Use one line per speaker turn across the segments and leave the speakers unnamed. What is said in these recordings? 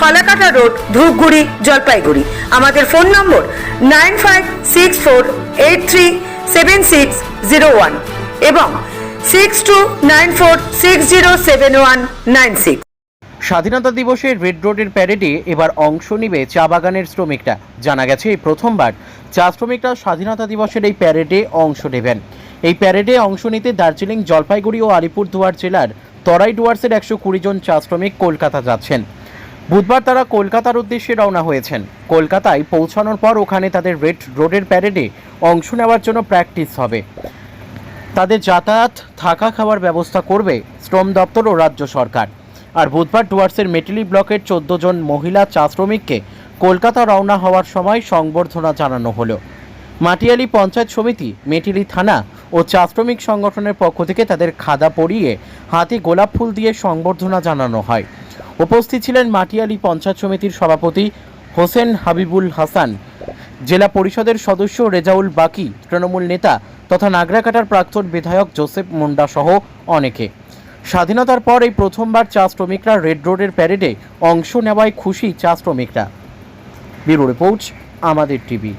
Falakata road, Dhupguri, Jalpaiguri. আমাদের phone number nine five six four eight three seven six zero one এবং six two nine four six zero seven one nine six.
স্বাধীনতা দিবসের red রোডের প্যারেডে এবার অংশ নিবে চা বাগানের শ্রমিকরা। জানা গেছে, এই প্রথমবার চা শ্রমিকরা স্বাধীনতা দিবসের এই প্যারেডে অংশ নেবেন। এই প্যারেডে অংশ নিতে দার্জিলিং, জলপাইগুড়ি ও আলিপুরদুয়ার জেলার তরাই ডুয়ার্সের একশো কুড়ি জন চা শ্রমিক কলকাতা যাচ্ছেন। বুধবার তারা কলকাতার উদ্দেশ্যে রওনা হয়েছেন। কলকাতায় পৌঁছানোর পর ওখানে তাদের রেড রোডের প্যারেডে অংশ নেওয়ার জন্য প্র্যাকটিস হবে। তাদের যাতায়াত, থাকা খাওয়ার ব্যবস্থা করবে শ্রম দপ্তর ও রাজ্য সরকার। আর বুধবার ডুয়ার্সের মেটিলি ব্লকের চোদ্দ জন মহিলা চা শ্রমিককে কলকাতা রওনা হওয়ার সময় সংবর্ধনা জানানো হলো। মাটিয়ালি পঞ্চায়েত সমিতি, মেটিলি থানা ও চা শ্রমিক সংগঠনের পক্ষ থেকে তাদের খাদা পরিয়ে হাতে গোলাপ ফুল দিয়ে সংবর্ধনা জানানো হয়। উপস্থিত ছিলেন মাটিয়ালি পঞ্চায়েত সমিতির সভাপতি হোসেন হাবিবুল হাসান, জেলা পরিষদের সদস্য রেজাউল বাকি, তৃণমূল নেতা তথা নাগরাকাটার প্রাক্তন বিধায়ক জোসেফ মুন্ডা সহ অনেকে। স্বাধীনতার পর এই প্রথমবার চা শ্রমিকরা রেড রোডের প্যারেডে অংশ নেওয়ায় খুশি চা শ্রমিকরা। ব্যুরো রিপোর্ট, আমাদের টিভি।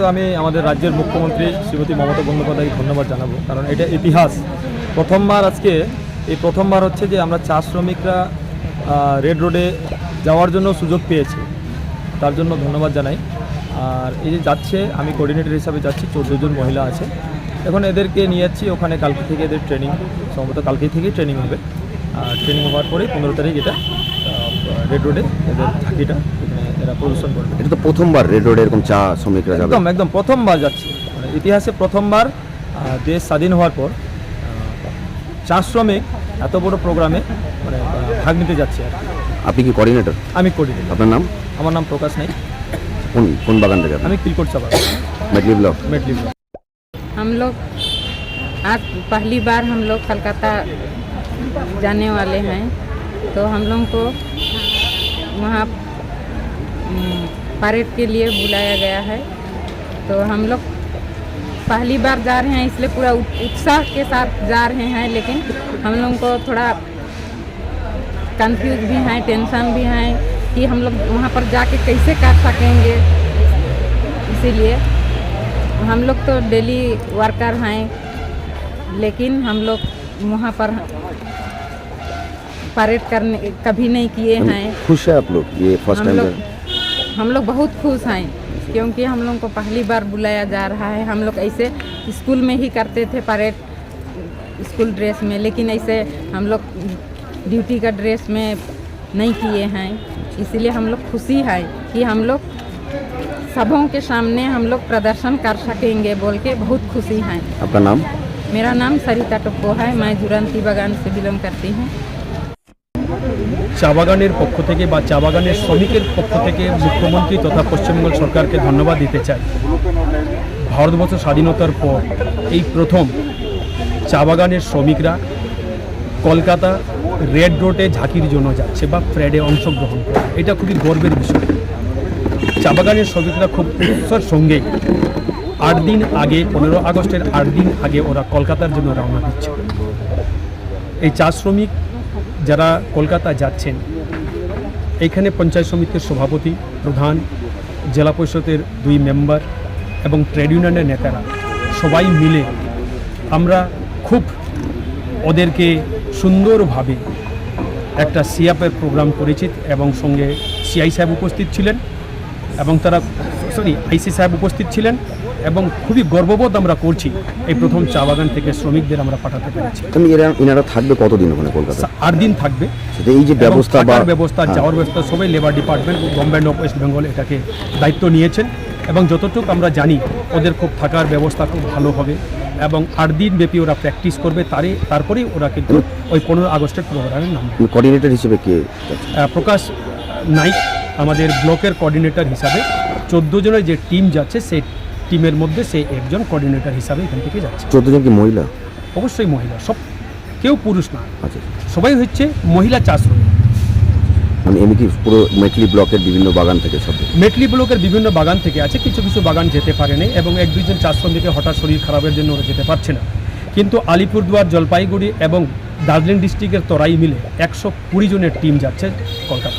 তো আমি আমাদের রাজ্যের মুখ্যমন্ত্রী শ্রীমতী মমতা বন্দ্যোপাধ্যায়কে ধন্যবাদ জানাব, কারণ এটা ইতিহাস। প্রথমবার আজকে, এই প্রথমবার হচ্ছে যে আমরা চা শ্রমিকরা রেড রোডে যাওয়ার জন্য সুযোগ পেয়েছে। তার জন্য ধন্যবাদ জানাই। আর এই যে যাচ্ছে আমি কোঅর্ডিনেটর হিসাবে যাচ্ছি চোদ্দ জন মহিলা আছে। এখন এদেরকে নিয়ে যাচ্ছি ওখানে কালকে থেকে এদের ট্রেনিং সম্ভবত কালকে থেকেই ট্রেনিং হবে। আর ট্রেনিং হওয়ার পরে পনেরো তারিখ এটা রেড রোডে এদের ঝাঁকিটা এখানে এরা প্রদর্শন করবে।
এটা তো প্রথমবার রেড রোডে এরকম চা শ্রমিকরা যাবে।
একদম একদম প্রথমবার যাচ্ছে। মানে ইতিহাসে প্রথমবার দেশ স্বাধীন হওয়ার পর চা শ্রমিক এত বড় প্রোগ্রামে মানে আহ, ভাগ নিতে যাচ্ছে আর কি।
আপনি কি কোঅর্ডিনেটর
আমি করি দিলাম
আপনার নাম
আমার নাম প্রকাশ নেই
কোন কোন বাগান থেকে আপনি
আমি কিলকোট চাপা
মেটলি ব্লক
মেটলি
हम लोग आज पहली बार हम लोग कलकत्ता जाने वाले हैं तो हम लोग को वहाँ हम्म, परेड के लिए बुलाया गया है तो हम लोग पहली बार जा रहे हैं इसलिए पूरा उत्साह के साथ जा रहे हैं लेकिन हम लोगों को थोड़ा कंफ्यूज भी हैं टेंशन भी हैं कि हम लोग वहाँ पर जाके कैसे कर सकेंगे। इसीलिए हम लोग तो डेली वर्कर हैं लेकिन हम लोग वहाँ पर परेड करने कभी नहीं किए हैं।
खुश है आप लोग? ये फ़र्स्ट
हम
टाइम
लोग हम लोग बहुत खुश हैं। क्योंकि हम लोग को पहली बार बुलाया जा रहा है। हम लोग ऐसे स्कूल में ही करते थे परेड स्कूल ड्रेस में लेकिन ऐसे हम लोग ड्यूटी का ड्रेस में नहीं किए हैं। इसलिए हम लोग खुशी है कि हम लोग सबों के सामने हम लोग प्रदर्शन कर सकेंगे बोल के बहुत खुशी हैं।
आपका नाम?
मेरा नाम सरिता टप्पो है। मैं जुरंती बागान से बिलोंग करती हूँ।
চা বাগানের পক্ষ থেকে বা চা বাগানের শ্রমিকের পক্ষ থেকে মুখ্যমন্ত্রী তথা পশ্চিমবঙ্গ সরকারকে ধন্যবাদ দিতে চাই। ভারতবর্ষ স্বাধীনতার পর এই প্রথম চা বাগানের শ্রমিকরা কলকাতা রেড রোডে ঝাঁকির জন্য যাচ্ছে বা ফ্রেডে অংশগ্রহণ করে। এটা খুবই গর্বের বিষয়। চা বাগানের শ্রমিকরা খুব উৎসার সঙ্গে আট দিন আগে, পনেরো আগস্টের আট দিন আগে ওরা কলকাতার জন্য রওনা দিচ্ছে। এই চা শ্রমিক যারা কলকাতা যাচ্ছেন এখানে পঞ্চায়েত সমিতির সভাপতি প্রধান, জেলা পরিষদের দুই মেম্বার এবং ট্রেড ইউনিয়নের নেতারা সবাই মিলে আমরা খুব ওদেরকে সুন্দরভাবে একটা সিআপের প্রোগ্রাম করেছি এবং সঙ্গে সিআই সাহেব উপস্থিত ছিলেন এবং তারা, সরি, আইসি সাহেব উপস্থিত ছিলেন। এবং খুবই গর্ববোধ আমরা করছি এই প্রথম চা বাগান থেকে শ্রমিকদের আমরা পাঠাতে পেরেছি।
ইনারা থাকবে কতদিন ওখানে কলকাতা
আট দিন থাকবে।
এই যে ব্যবস্থা
ব্যবস্থা
হ্যাঁ,
যাওয়ার ব্যবস্থা সবাই labour department government of West Bengal এটাকে দায়িত্ব নিয়েছেন। এবং যতটুকু আমরা জানি ওদের খুব থাকার ব্যবস্থা খুব ভালো হবে। এবং আট দিন ব্যাপী ওরা প্র্যাকটিস করবে তারই তারপরেই ওরা কিন্তু ওই পনেরো আগস্টের প্রোগ্রামের নাম
কোঅর্ডিনেটর হিসেবে কে?
প্রকাশ নাইক আমাদের ব্লকের কোঅর্ডিনেটর হিসাবে। চোদ্দ জনের যে টিম যাচ্ছে সেই টিমের মধ্যে সে একজন কোঅর্ডিনেটর হিসাবে এখান থেকে যাচ্ছে।
চোদ্দ জন কি মহিলা?
অবশ্যই মহিলা সব কেউ পুরুষ না।
আচ্ছা।
সবাই হচ্ছে মহিলা চাষ শ্রমিক।
মানে এমনি কি পুরো মেটলি ব্লকের বিভিন্ন বাগান থেকে সব?
মেটলি ব্লকের বিভিন্ন বাগান থেকে আছে কিছু কিছু বাগান যেতে পারেনি এবং এক দুইজন চা শ্রমিকের হঠাৎ শরীর খারাপের জন্য ওরা যেতে পারছে না। কিন্তু আলিপুরদুয়ার জলপাইগুড়ি এবং দার্জিলিং ডিস্ট্রিক্টের তরাই মিলে একশো কুড়ি জনের টিম যাচ্ছে কলকাতা